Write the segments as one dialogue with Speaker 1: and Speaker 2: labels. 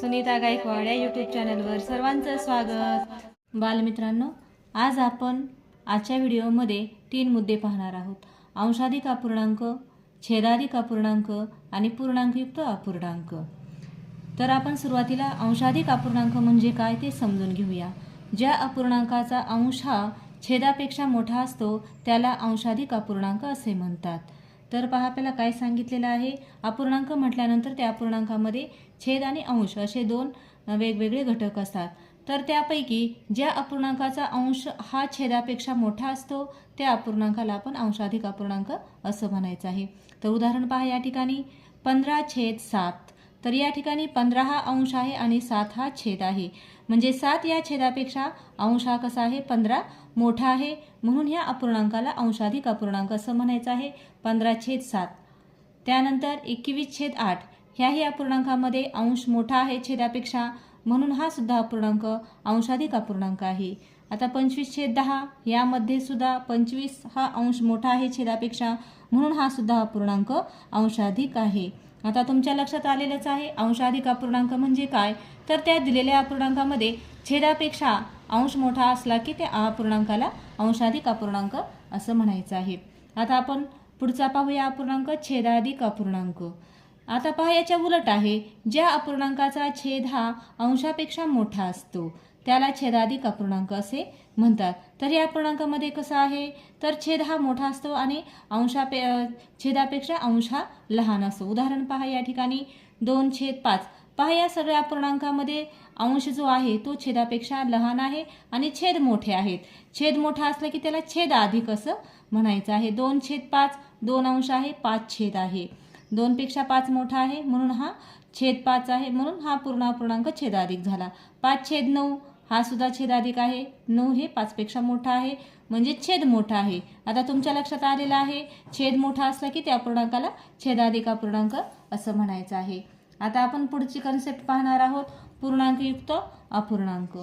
Speaker 1: सुनीता गायकवाड या यूट्यूब चॅनलवर सर्वांचं स्वागत. बालमित्रांनो आज आपण आजच्या व्हिडिओमध्ये तीन मुद्दे पाहणार आहोत. अंशाधिक अपूर्णांक छेदाधिक अपूर्णांक आणि पूर्णांकयुक्त अपूर्णांक. तर आपण सुरुवातीला अंशाधिक अपूर्णांक म्हणजे काय ते समजून घेऊया. ज्या अपूर्णांकाचा अंश हा छेदापेक्षा मोठा असतो त्याला अंशाधिक अपूर्णांक असे म्हणतात. तर पहा आपल्याला काय सांगितलेलं आहे? अपूर्णांक म्हटल्यानंतर त्या अपूर्णांकामध्ये छेद आणि अंश असे दोन वेगवेगळे घटक असतात. तर त्यापैकी ज्या अपूर्णांकाचा अंश हा छेदापेक्षा मोठा असतो त्या अपूर्णांकाला आपण अंशाधिक अपूर्णांक असं म्हणायचं आहे. तर उदाहरण पहा या ठिकाणी. पंधरा छेद सात. तर या ठिकाणी पंधरा हा अंश आहे आणि सात हा छेद आहे. म्हणजे सात या छेदापेक्षा अंश हा कसा आहे? पंधरा मोठा आहे. म्हणून ह्या अपूर्णांकाला अंशाधिक अपूर्णांक असं म्हणायचं आहे. पंधरा छेद सात. त्यानंतर एकवीस छेद आठ. ह्याही अपूर्णांकामध्ये अंश मोठा आहे छेदापेक्षा. म्हणून हा सुद्धा अपूर्णांक अंशाधिक अपूर्णांक आहे. आता पंचवीस छेद दहा. यामध्ये सुद्धा पंचवीस हा अंश मोठा आहे छेदापेक्षा. म्हणून हा सुद्धा अपूर्णांक अंशाधिक आहे. आता तुमच्या लक्षात आलेलंच आहे अंशाधिक अपूर्णांक म्हणजे काय? तर त्या दिलेल्या अपूर्णांकामध्ये छेदापेक्षा अंश मोठा असला की त्या अपूर्णांकाला अंशाधिक अपूर्णांक असं म्हणायचं आहे. आता आपण पुढचा पाहूया अपूर्णांक छेदाधिक अपूर्णांक. आता पहा याच्या उलट आहे. ज्या अपूर्णांकाचा छेद हा अंशापेक्षा मोठा असतो त्याला छेदाधिक अपूर्णांक असे म्हणतात. तर या पूर्णांकामध्ये कसं आहे? तर छेद हा मोठा असतो आणि अंशापे छेदापेक्षा अंश हा लहान असतो. उदाहरण पहा या ठिकाणी. दोन छेद पाच. पहा या सगळ्या पूर्णांकामध्ये अंश जो आहे तो छेदापेक्षा लहान आहे आणि छेद मोठे आहेत. छेद मोठा असला की त्याला छेद अधिक असं म्हणायचं आहे. दोन छेद पाच दोन अंश आहे पाच छेद आहे. दोनपेक्षा पाच मोठा आहे म्हणून हा छेद पाच आहे म्हणून हा पूर्ण पूर्णांक छेदाधिक झाला. पाच छेद नऊ हा सुद्धा छेदाधिक आहे. नऊ हे पाचपेक्षा मोठा आहे. म्हणजे छेद मोठा आहे. आता तुमच्या लक्षात आलेलं आहे छेद मोठा असला की त्या अपूर्णांकाला छेदाधिक अपूर्णांक असं म्हणायचं आहे. आता आपण पुढची कन्सेप्ट पाहणार आहोत पूर्णांकयुक्त अपूर्णांक.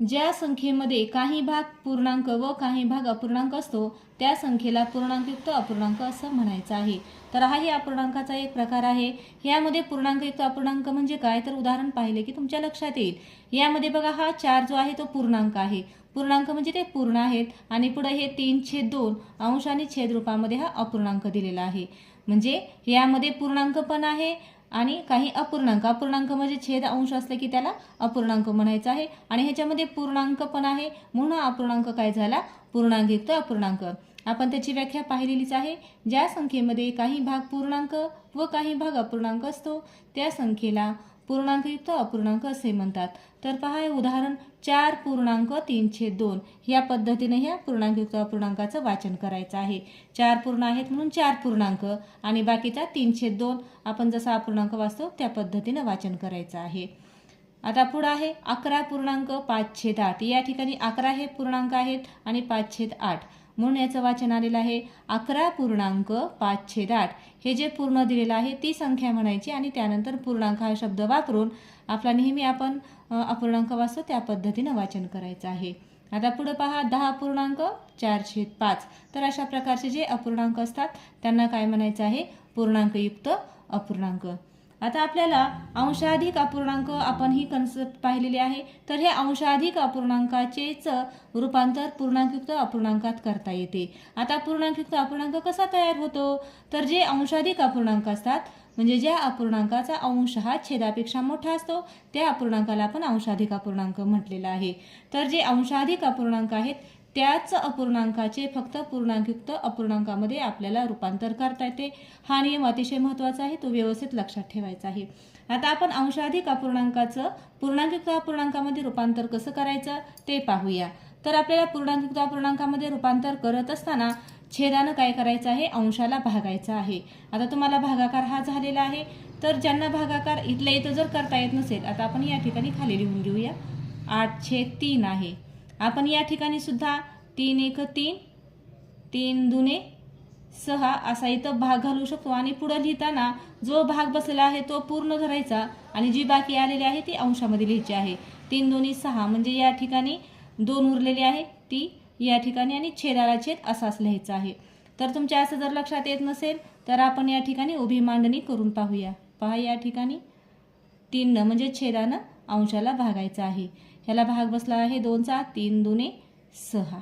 Speaker 1: ज्या संख्येमध्ये काही भाग पूर्णांक व काही भाग अपूर्णांक असतो त्या संख्येला पूर्णांकयुक्त अपूर्णांक असं म्हणायचं आहे. तर हाही अपूर्णांकाचा एक प्रकार आहे. यामध्ये पूर्णांकयुक्त अपूर्णांक म्हणजे काय? तर उदाहरण पाहिले की तुमच्या लक्षात येईल. यामध्ये बघा हा चार जो आहे तो पूर्णांक आहे. पूर्णांक म्हणजे ते पूर्ण आहेत आणि पुढे हे तीन छेद दोन अंश आणि छेद रूपामध्ये हा अपूर्णांक दिलेला आहे. म्हणजे यामध्ये पूर्णांक पण आहे आणि काही अपूर्णांक. अपूर्णांक म्हणजे छेद अंश असले की त्याला अपूर्णांक म्हणायचं आहे. आणि ह्याच्यामध्ये पूर्णांक पण आहे. म्हणून अपूर्णांक काय झाला? पूर्णांकयुक्त अपूर्णांक. आपण त्याची व्याख्या पाहिलेलीच आहे. ज्या संख्येमध्ये काही भाग पूर्णांक व काही भाग अपूर्णांक असतो त्या संख्येला पूर्णांकयुक्त अपूर्णांक असे म्हणतात. तर पहा हे उदाहरण चार पूर्णांक तीनशे दोन. या पद्धतीने ह्या पूर्णांकयुक्त अपूर्णांकाचं वाचन करायचं आहे. चार पूर्ण आहेत म्हणून चार पूर्णांक. आणि बाकीचा तीनशे दोन. आपण जसा अपूर्णांक वाचतो त्या पद्धतीनं वाचन करायचं आहे. आता पुढं आहे अकरा पूर्णांक पाच छेद आठ. या ठिकाणी अकरा हे पूर्णांक आहेत आणि पाच छेद आठ. म्हणून याचं वाचन आलेलं आहे अकरा पूर्णांक पाचशे आठ. हे जे पूर्ण दिलेलं आहे ती संख्या म्हणायची आणि त्यानंतर पूर्णांक हा शब्द वापरून आपला नेहमी आपण अपूर्णांक वाचतो त्या पद्धतीनं वाचन करायचं आहे. आता पुढं पहा दहा पूर्णांक चारशे पाच. तर अशा प्रकारचे जे अपूर्णांक असतात त्यांना काय म्हणायचं आहे? पूर्णांकयुक्त अपूर्णांक. आता आपल्याला अंशाधिक अपूर्णांक आपण ही कन्सेप्ट पाहिलेली आहे. तर हे अंशाधिक अपूर्णांकाचेच रूपांतर पूर्णांकयुक्त अपूर्णांकात करता येते. आता पूर्णांकयुक्त अपूर्णांक कसा तयार होतो? तर जे अंशाधिक अपूर्णांक असतात म्हणजे ज्या अपूर्णांकाचा अंश हा छेदापेक्षा मोठा असतो त्या अपूर्णांकाला आपण अंशाधिक अपूर्णांक म्हटलेला आहे. तर जे अंशाधिक अपूर्णांक आहेत त्याच अपूर्णांकाचे फक्त पूर्णांकयुक्त अपूर्णांकामध्ये आपल्याला रूपांतर करता येते. हा नियम अतिशय महत्त्वाचा आहे तो व्यवस्थित लक्षात ठेवायचा आहे. आता आपण अंशाधिक अपूर्णांकाचं पूर्णांकयुक्त अपूर्णांकामध्ये रूपांतर कसं करायचं ते पाहूया. तर आपल्याला पूर्णांकयुक्त अपूर्णांकामध्ये रूपांतर करत असताना छेदानं काय करायचं आहे? अंशाला भागायचं आहे. आता तुम्हाला भागाकार हा झालेला आहे. तर ज्यांना भागाकार इथल्या इथं जर करता येत नसेल आता आपण या ठिकाणी खाली लिहून घेऊया. आठ छेद तीन आहे. आपण या ठिकाणी सुद्धा तीन एक तीन तीन दुने सहा असा इथं भाग घालू शकतो. आणि पुढं लिहिताना जो भाग बसलेला आहे तो पूर्ण धरायचा आणि जी बाकी आलेली आहे ती अंशामध्ये लिहायची आहे. तीन दोन्ही सहा म्हणजे या ठिकाणी दोन उरलेली आहे ती या ठिकाणी आणि छेदाला छेद असाच लिहायचा आहे. तर तुमच्या असं जर लक्षात येत नसेल तर आपण या ठिकाणी उभी मांडणी करून पाहूया. पहा या ठिकाणी तीननं म्हणजे छेदानं अंशाला भागायचं आहे. ह्याला भाग बसला आहे दोनचा तीन दुने सहा.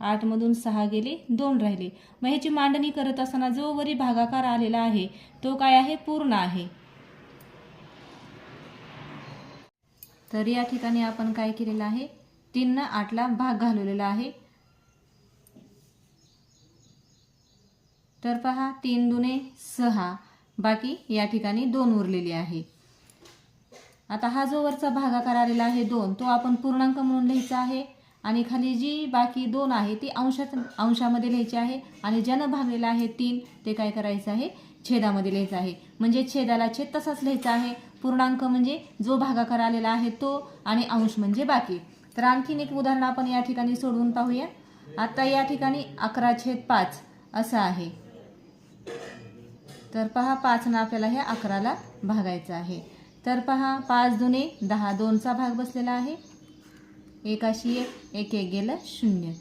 Speaker 1: आठमधून सहा गेले दोन राहिले. मग ह्याची मांडणी करत असताना जो वरी भागाकार आलेला आहे तो काय आहे? पूर्ण आहे. तर या ठिकाणी आपण काय केलेलं आहे? तीननं आठला भाग घालवलेला आहे. तर पहा तीन दुने सहा. बाकी या ठिकाणी दोन उरलेले आहे. आता हा जो वरचा भागाकार आलेला आहे दोन तो आपण पूर्णांक म्हणून लिहायचा आहे. आणि खाली जी बाकी दोन आहे ती अंशात अंशामध्ये लिहायची आहे. आणि ज्यानं भागलेला आहे तीन ते काय करायचं आहे? छेदामध्ये लिहायचं आहे. म्हणजे छेदाला छेद तसाच लिहायचा आहे. पूर्णांक म्हणजे जो भागाकार आलेला आहे तो आणि अंश म्हणजे बाकी. तर आणखीन एक उदाहरण आपण या ठिकाणी सोडवून पाहूया. आता या ठिकाणी अकरा छेद पाच असं आहे. तर पहा पाचनं आपल्याला हे अकराला भागायचं आहे. तर पहा पाच दुने दहा दोनचा भाग बसलेला आहे. एकाशी एक एक एक गेलं शून्य.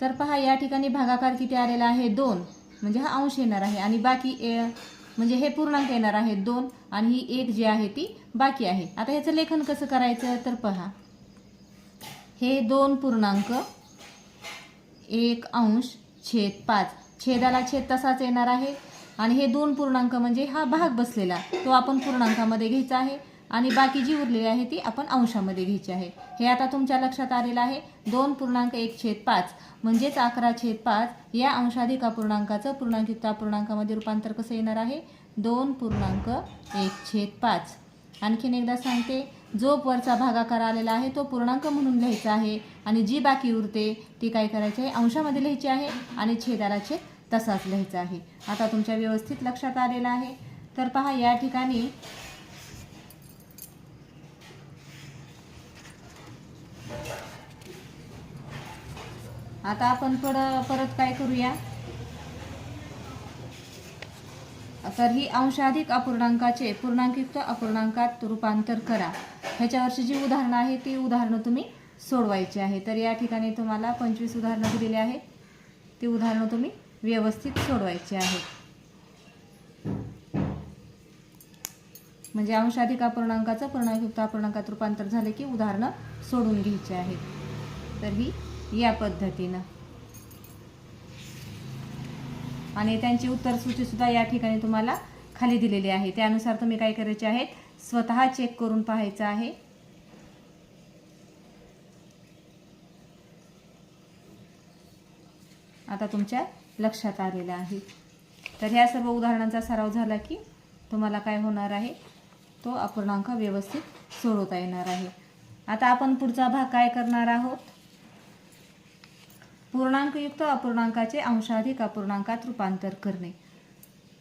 Speaker 1: तर पहा या ठिकाणी भागाकार किती आलेला आहे? दोन. म्हणजे हा अंश येणार आहे आणि बाकी ए म्हणजे हे पूर्णांक येणार आहे दोन आणि ही एक जी आहे ती बाकी आहे. आता ह्याचं लेखन कसं करायचं? तर पहा. हे दोन पूर्णांक एक अंश छेद पाच. छेदाला छेद तसाच येणार आहे. आणि हे दोन पूर्णांक म्हणजे हा भाग बसलेला तो आपण पूर्णांकामध्ये घ्यायचा आहे आणि बाकी जी उरलेली आहे ती आपण अंशामध्ये घ्यायची आहे. हे आता तुमच्या लक्षात आलेलं आहे. दोन पूर्णांक एक छेद पाच म्हणजेच अकरा छेद पाच या अंशाधिक अपूर्णांकाचं पूर्णांकिता पूर्णांकामध्ये रूपांतर कसं येणार आहे? दोन पूर्णांक एक छेद पाच. आणखीन एकदा सांगते जो वरचा भागाकार आलेला आहे तो पूर्णांक म्हणून लिहायचा आहे आणि जी बाकी उरते ती काय करायची आहे? अंशामध्ये लिहायची आहे आणि छेदाला छेद तसाच लिहायचा आहे. आता तुमच्या व्यवस्थित लक्षात आलेलं आहे. तर पहा या ठिकाणी आता आपण पुढं परत काय करूया? तर ही अंशाधिक अपूर्णांकाचे पूर्णांकयुक्त अपूर्णांकात रूपांतर करा. ह्याच्यावरची जी उदाहरणं आहे ती उदाहरणं तुम्ही सोडवायची आहे. तर या ठिकाणी तुम्हाला पंचवीस उदाहरणं दिलेली आहेत. ती उदाहरणं तुम्ही व्यवस्थित सोडवायची आहेत म्हणजे अंशाधिक अपूर्णांकाचं पूर्णांकयुक्त अपूर्णांकात रूपांतर झाले की उदाहरणं सोडून घ्यायची आहेत तर ही या पद्धतीनं. आणि त्यांची उत्तर सूचीसुद्धा या ठिकाणी तुम्हाला खाली दिलेली आहे. त्यानुसार तुम्ही काय करायचे आहेत? स्वतः चेक करून पाहायचं आहे. आता तुमच्या लक्षात आलेलं आहे. तर ह्या सर्व उदाहरणांचा सराव झाला की तुम्हाला काय होणार आहे? तो अपूर्णांक व्यवस्थित सोडवता येणार आहे. आता आपण पुढचा भाग काय करणार आहोत? पूर्णांकयुक्त अपूर्णांकाचे अंशाधिक अपूर्णांकात रूपांतर करणे.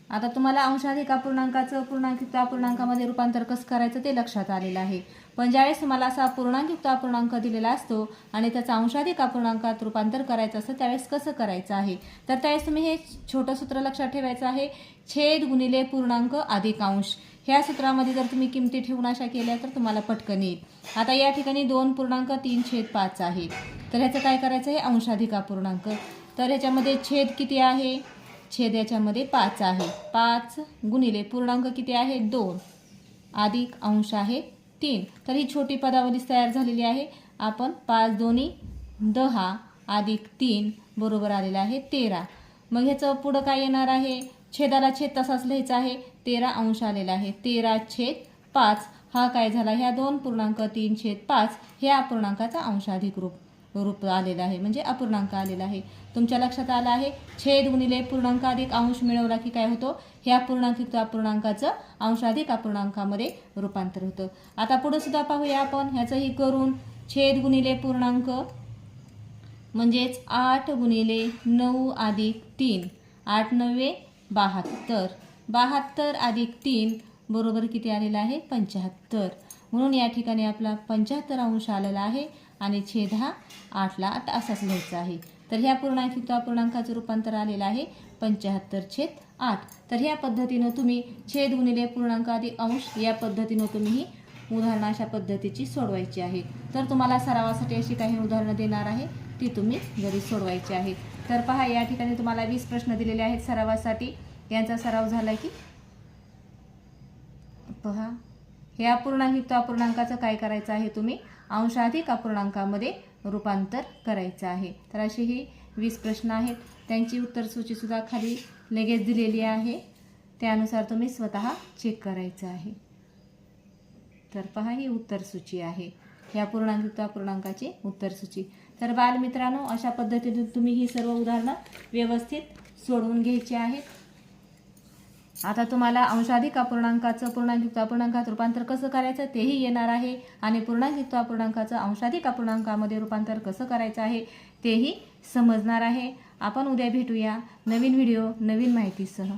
Speaker 1: आता तुम्हाला अंशाधिक अपूर्णांकाचं पूर्णांकयुक्त अपूर्णांकामध्ये रूपांतर कसं करायचं ते लक्षात आलेलं आहे. पण ज्यावेळेस तुम्हाला असा पूर्णांकयुक्त अपूर्णांक दिलेला असतो आणि त्याचा अंशाधिक अपूर्णांकात रूपांतर करायचं असतं त्यावेळेस कसं करायचं आहे? तर त्यावेळेस तुम्ही हे छोटं सूत्र लक्षात ठेवायचं आहे छेद गुणिले पूर्णांक अधिक अंश. ह्या सूत्रामध्ये जर तुम्ही किमती ठेवून अशा केल्या तर तुम्हाला पटकन येईल. आता या ठिकाणी दोन पूर्णांक तीन छेद पाच आहे. तर ह्याचं काय करायचं आहे? अंशाधिक अपूर्णांक तर ह्याच्यामध्ये छेद किती आहे? छेद याच्यामध्ये पाच आहे. पाच गुणिले पूर्णांक किती आहे? दोन. अधिक अंश आहे तीन. तर ही छोटी पदावलीच तयार झालेली आहे. आपण पाच दोन्ही दहा अधिक तीन बरोबर आलेलं आहे तेरा. मग ह्याचं पुढं काय येणार आहे? छेदाला छेद तसाच लिहायचा आहे. तेरा अंश आलेला आहे. तेरा छेद पाच. हा काय झाला? ह्या दोन पूर्णांक तीन छेद पाच. ह्या पूर्णांकाचा अंशाधिक रूप. रूप आलेला आहे म्हणजे अपूर्णांक आलेला आहे. तुमच्या लक्षात आलं आहे? छेद गुणिले पूर्णांक अधिक अंश मिळवला की काय होतो? ह्या अपूर्णांकित अपूर्णांकाचं अंशाधिक अपूर्णांकामध्ये रूपांतर होतं. आता पुढं सुद्धा पाहूया आपण. ह्याचंही करून छेद गुणिले पूर्णांक म्हणजेच आठ गुणिले नऊ अधिक तीन. आठ नव्वे बहात्तर. बहात्तर अधिक तीन बरोबर किती आलेलं आहे? पंच्याहत्तर. म्हणून या ठिकाणी आपला पंच्याहत्तर अंश आलेला आहे. आणि छेद हा आठला आठ असाच लिहायचा आहे. तर ह्या पूर्णांकयुक्त अपूर्णांकाचं रूपांतर आलेलं आहे. पंच्याहत्तर छेद आठ. तर ह्या पद्धतीनं तुम्ही छेद गुणिले पूर्णांक आधी अंश या पद्धतीनं तुम्ही ही उदाहरणं अशा पद्धतीची सोडवायची आहे. तर तुम्हाला सरावासाठी अशी काही उदाहरणं देणार आहे ती तुम्ही घरी सोडवायची आहेत तर पहा या ठिकाणी तुम्हाला वीस प्रश्न दिलेले आहेत सरावासाठी. यांचा सराव झाला की पहा हे अपूर्णांकयुक्त अपूर्णांकाचं काय करायचं आहे तुम्ही? अंशाधिक अपूर्णांकामध्ये रूपांतर करायचं आहे. तर असे ही वीस प्रश्न आहेत. त्यांची उत्तरसूचीसुद्धा खाली लगेच दिलेली आहे. त्यानुसार तुम्ही स्वतः चेक करायचं आहे. तर पहा ही उत्तरसूची आहे. या पूर्णांकयुक्त अपूर्णांकाची उत्तरसूची. तर बालमित्रांनो अशा पद्धतीने तुम्ही ही सर्व उदाहरणं व्यवस्थित सोडवून घ्यायची आहेत. आता तुम्हाला अंशाधिक अपूर्णांकाचं पूर्णांकयुक्त अपूर्णांकात रूपांतर कसं करायचं तेही येणार आहे. आणि पूर्णांकयुक्त अपूर्णांकाचं अंशाधिक अपूर्णांकामध्ये रूपांतर कसं करायचं आहे तेही समजणार आहे. आपण उद्या भेटूया नवीन व्हिडिओ नवीन माहितीसह.